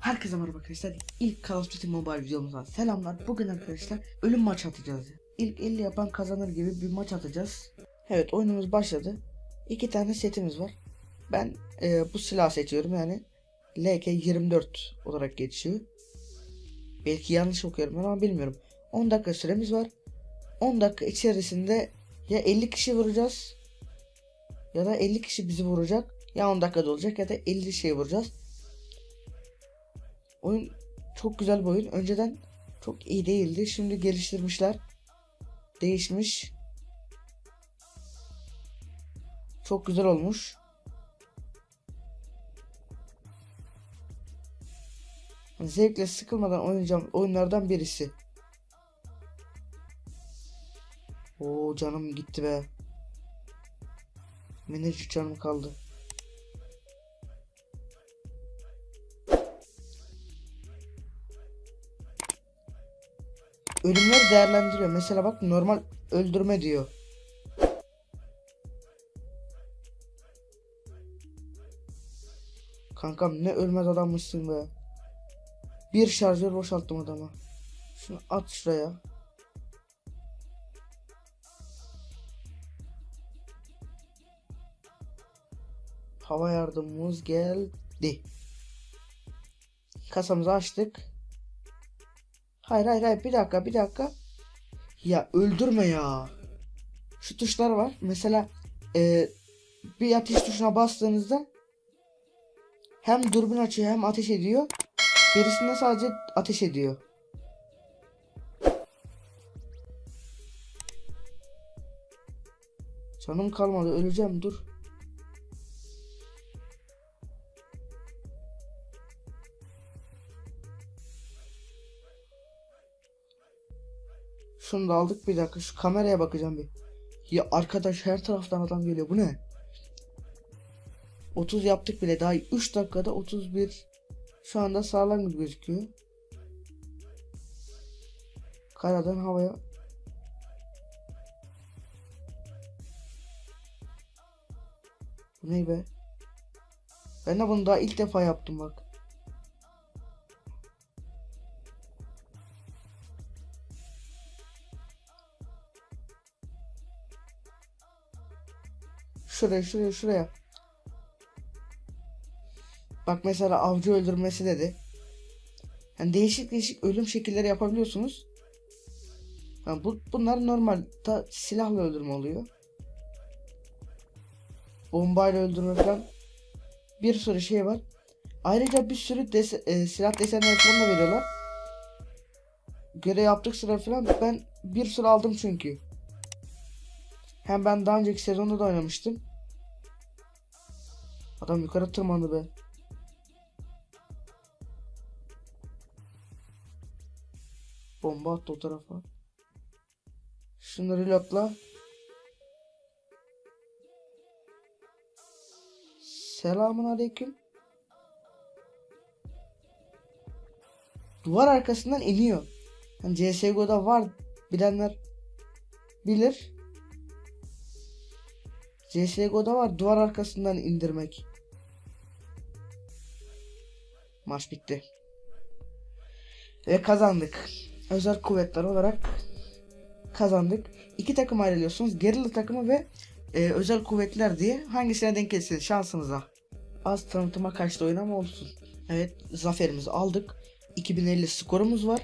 Herkese merhaba arkadaşlar. İlk Call of Duty Mobile videomuzdan selamlar. Bugün arkadaşlar ölüm maç atacağız. İlk 50 yapan kazanır gibi bir maç atacağız. Evet oyunumuz başladı. İki tane setimiz var. Ben e, bu silah seçiyorum yani. LK24 olarak geçiyor. Belki yanlış okuyorum ama bilmiyorum. 10 dakika süremiz var. 10 dakika içerisinde ya 50 kişi vuracağız ya da 50 kişi bizi vuracak. Ya 10 dakikada olacak ya da 50 şey vuracağız. Oyun çok güzel bir oyun. Önceden çok iyi değildi. Şimdi geliştirmişler. Değişmiş. Çok güzel olmuş. Zevkle sıkılmadan oynayacağım oyunlardan birisi. Oo canım gitti be. Minicik canım kaldı. Ölümleri değerlendiriyor. Mesela bak normal öldürme diyor. Kankam ne ölmez adammışsın be. Bir şarjör boşalttım adama. Şunu at şuraya. Hava yardımımız geldi. Kasamızı açtık. Hayır hayır hayır bir dakika bir dakika. Ya öldürme ya. Şu tuşlar var. Mesela e, bir ateş tuşuna bastığınızda hem dürbün açıyor hem ateş ediyor. Birisinde sadece ateş ediyor. Canım kalmadı öleceğim dur. Şunu da aldık bir dakika şu kameraya bakacağım bir. Ya arkadaş her taraftan adam geliyor bu ne? 30 yaptık bile daha 3 dakikada 31 şu anda sağlam gibi gözüküyor. Karadan havaya Bu ne be? Ben de bunu daha ilk defa yaptım bak. Şuraya şuraya şuraya. Bak mesela avcı öldürmesi dedi. Yani değişik değişik ölüm şekilleri yapabiliyorsunuz. Yani bu, bunlar normal da silahla öldürme oluyor. Bombayla öldürme falan. Bir sürü şey var. Ayrıca bir sürü dese, e, silah desenleri falan da veriyorlar. Göre yaptık sıra falan ben bir sürü aldım çünkü. Hem ben daha önceki sezonda da oynamıştım. Adam yukarı tırmandı be. Bomba attı o tarafa. Şunu reloadla. Selamun aleyküm. Duvar arkasından iniyor. Yani CSGO'da var bilenler bilir. CSGO'da var duvar arkasından indirmek. Maç bitti. Ve kazandık. Özel kuvvetler olarak kazandık. İki takım ayrılıyorsunuz. Gerilla takımı ve e, özel kuvvetler diye hangisine denk gelirseniz şansınıza. Az tanıtıma kaçtı oyun ama olsun. Evet zaferimizi aldık. 2050 skorumuz var.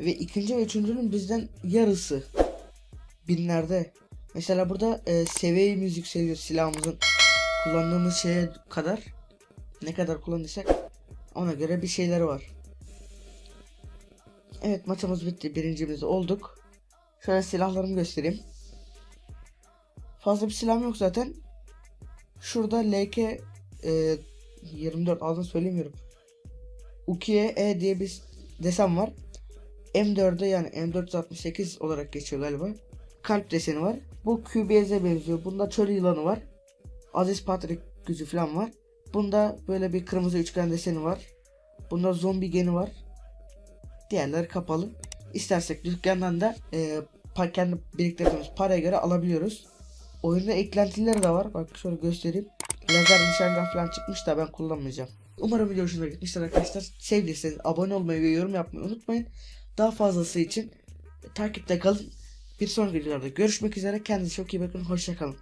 Ve ikinci ve üçüncünün bizden yarısı. Binlerde. Mesela burada e, seviyemiz yükseliyor silahımızın kullandığımız şeye kadar. Ne kadar kullandıysak ona göre bir şeyler var. Evet maçımız bitti. Birincimiz olduk. Şöyle silahlarımı göstereyim. Fazla bir silahım yok zaten. Şurada LK e, 24 adını söylemiyorum. Ukiye E diye bir desen var. M4'e yani M468 olarak geçiyor galiba. Kalp deseni var. Bu QBS'e benziyor. Bunda çöl yılanı var. Aziz Patrick gücü falan var. Bunda böyle bir kırmızı üçgen deseni var. Bunda zombi geni var. Diğerleri kapalı. İstersek dükkandan da e, kendi biriktirdiğimiz paraya göre alabiliyoruz. Oyunda eklentileri de var. Bak şöyle göstereyim. Lazer nişangah falan çıkmış da ben kullanmayacağım. Umarım video hoşuna gitmiştir arkadaşlar. Sevdiyseniz abone olmayı ve yorum yapmayı unutmayın. Daha fazlası için takipte kalın. Bir sonraki videolarda görüşmek üzere. Kendinize çok iyi bakın. Hoşçakalın.